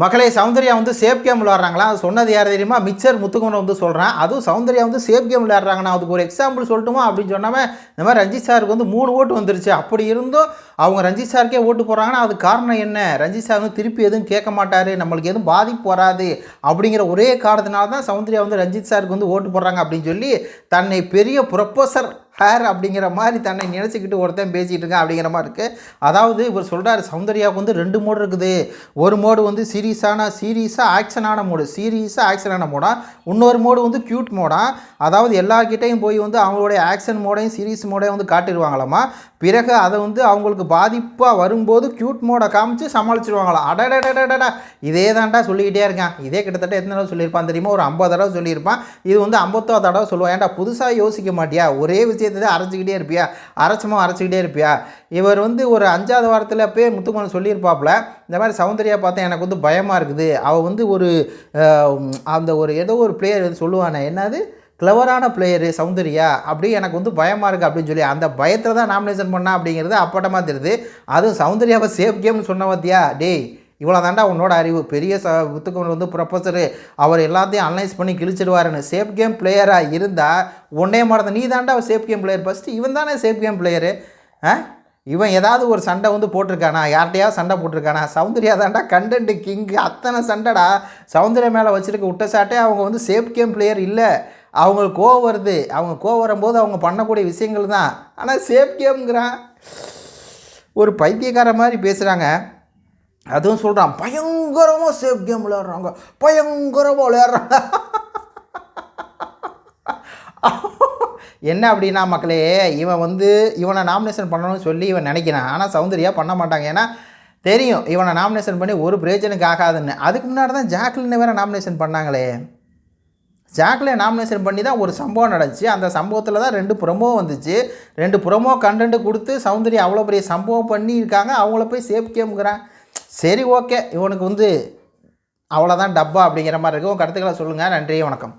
மக்களே சௌந்தர்யா வந்து safe game விளையாடுறாங்களா? அது சொன்னது யார் தெரியுமா? மிச்சர் முத்துக்குமரன் வந்து சொல்கிறேன் அதுவும் சௌந்தர்யா வந்து சேஃப் கேம் விளையாடுறாங்கண்ணா அதுக்கு ஒரு எக்ஸாம்பிள் சொல்லட்டுமா அப்படின்னு சொன்னாமல் இந்த மாதிரி ரஞ்சித் சாருக்கு வந்து மூணு ஓட்டு வந்துருச்சு. அப்படி இருந்தும் அவங்க ரஞ்சித் சாருக்கே ஓட்டு போடுறாங்கன்னா அது காரணம் என்ன? ரஞ்சித் சார் வந்து திருப்பி எதுவும் கேட்க மாட்டார். நம்மளுக்கு எதுவும் பாதிப்பு வராது. அப்படிங்கிற ஒரே காரணத்தினால தான் சௌந்தர்யா வந்து ரஞ்சித் சாருக்கு வந்து ஓட்டு போடுறாங்க அப்படின்னு சொல்லி தன்னை பெரிய ப்ரொஃபஸர் ஹேர் அப்படிங்கிற மாதிரி தன்னை நினச்சிக்கிட்டு ஒருத்தன் பேசிகிட்டு இருக்கேன் அப்படிங்கிற மாதிரி இருக்குது அதாவது இவர் சொல்கிறார் சௌந்தர்யாவுக்கு வந்து ரெண்டு மோடு இருக்குது. ஒரு மோடு வந்து சீரியஸான சீரியஸாக ஆக்ஷனான மோடு சீரியஸாக ஆக்ஷனான மோடா? இன்னொரு மோடு வந்து க்யூட் மோடா? அதாவது எல்லார்கிட்டையும் போய் வந்து அவங்களுடைய ஆக்ஷன் மோடையும் சீரியஸ் மோடையும் வந்து காட்டிடுவாங்களாமா? பிறகு அதை வந்து அவங்களுக்கு பாதிப்பாக வரும்போது க்யூட் மோடை காமிச்சு சமாளிச்சிருவாங்களாம். அடடடடடா இதே தான்டா சொல்லிக்கிட்டே இருக்கேன். இதே கிட்டத்தட்ட எத்தனை தடவை சொல்லியிருப்பான் தெரியுமா? ஒரு ஐம்பது தடவை சொல்லியிருப்பான். இது வந்து ஐம்பத்தோ தடவை சொல்லுவான். ஏன்டா புதுசாக யோசிக்க மாட்டியா? ஒரே விஷயம் விஷயத்தை அரைச்சிக்கிட்டே இருப்பியா? அரைச்சமாக அரைச்சிக்கிட்டே இருப்பியா? இவர் வந்து ஒரு அஞ்சாவது வாரத்தில் போய் முத்துக்குமன் சொல்லியிருப்பாப்புல இந்த மாதிரி சௌந்தர்யா பார்த்தா எனக்கு வந்து பயமாக இருக்குது. அவள் வந்து ஒரு அந்த ஒரு ஏதோ ஒரு பிளேயர் சொல்லுவானே என்னது? கிளவரான பிளேயரு சௌந்தர்யா அப்படி எனக்கு வந்து பயமாக இருக்குது அப்படின்னு சொல்லி அந்த பயத்தில் தான் நாமினேஷன் பண்ணா அப்படிங்கிறது அப்பட்டமாக தெரியுது. அதுவும் சௌந்தர்யாவை சேஃப் கேம்னு சொன்ன பார்த்தியா டேய் இவ்வளோ தாண்டா உன்னோட அறிவு. பெரிய ச முத்துக்குமன் வந்து ப்ரொஃபஸரு அவர் எல்லாத்தையும் அனலைஸ் பண்ணி கிழிச்சிடுவாருன்னு. சேஃப் கேம் பிளேயராக இருந்தால் உன்னே மறந்த நீ தாண்டா சேஃப் கேம் பிளேயர் ஃபஸ்ட்டு இவன் தானே சேஃப் கேம் பிளேயரு ஆ? இவன் ஏதாவது ஒரு சண்டை வந்து போட்டிருக்கானா? யார்கிட்டயாவது சண்டை போட்டிருக்கானா? சௌந்தர்யா தாண்டா கண்டென்ட் கிங்கு அத்தனை சண்டைடா. சௌந்தர்யா மேலே வச்சுருக்க விட்டசாட்டே அவங்க வந்து சேஃப் கேம் பிளேயர் இல்லை. அவங்களுக்கு கோவம் வருது. அவங்க கோவம் வரும்போது அவங்க பண்ணக்கூடிய விஷயங்கள் தான். ஆனால் சேஃப் கேம்ங்கிறான் ஒரு பைத்தியக்கார மாதிரி பேசுகிறாங்க அதுவும் சொல்கிறான் பயங்கரமாக சேஃப் கேம் விளையாடுறாங்க. பயங்கரமாக விளையாடுறாங்க. என்ன அப்படின்னா மக்களே இவன் வந்து இவனை நாமினேஷன் பண்ணணும்னு சொல்லி இவன் நினைக்கிறான். ஆனால் சௌந்தர்யா பண்ண மாட்டாங்க. ஏன்னா தெரியும் இவனை நாமினேஷன் பண்ணி ஒரு பிரயோஜனுக்கு ஆகாதுன்னு. அதுக்கு முன்னாடி தான் ஜாக்லின் வேறு நாமினேஷன் பண்ணாங்களே. ஜாக்லின் நாமினேஷன் பண்ணி தான் ஒரு சம்பவம் நடந்துச்சு. அந்த சம்பவத்தில் தான் ரெண்டு ப்ரொமோ வந்துச்சு. ரெண்டு ப்ரொமோ கண்டென்ட் கொடுத்து சௌந்தர்யா அவ்வளோ பெரிய சம்பவம் பண்ணியிருக்காங்க. அவங்கள போய் சேஃப் கேம்ங்கிறான் சரி ஓகே. இவனுக்கு வந்து அவ்வளோதான் டப்பா அப்படிங்கிற மாதிரி இருக்கும் உங்கள் கருத்துக்களை சொல்லுங்கள் நன்றி வணக்கம்.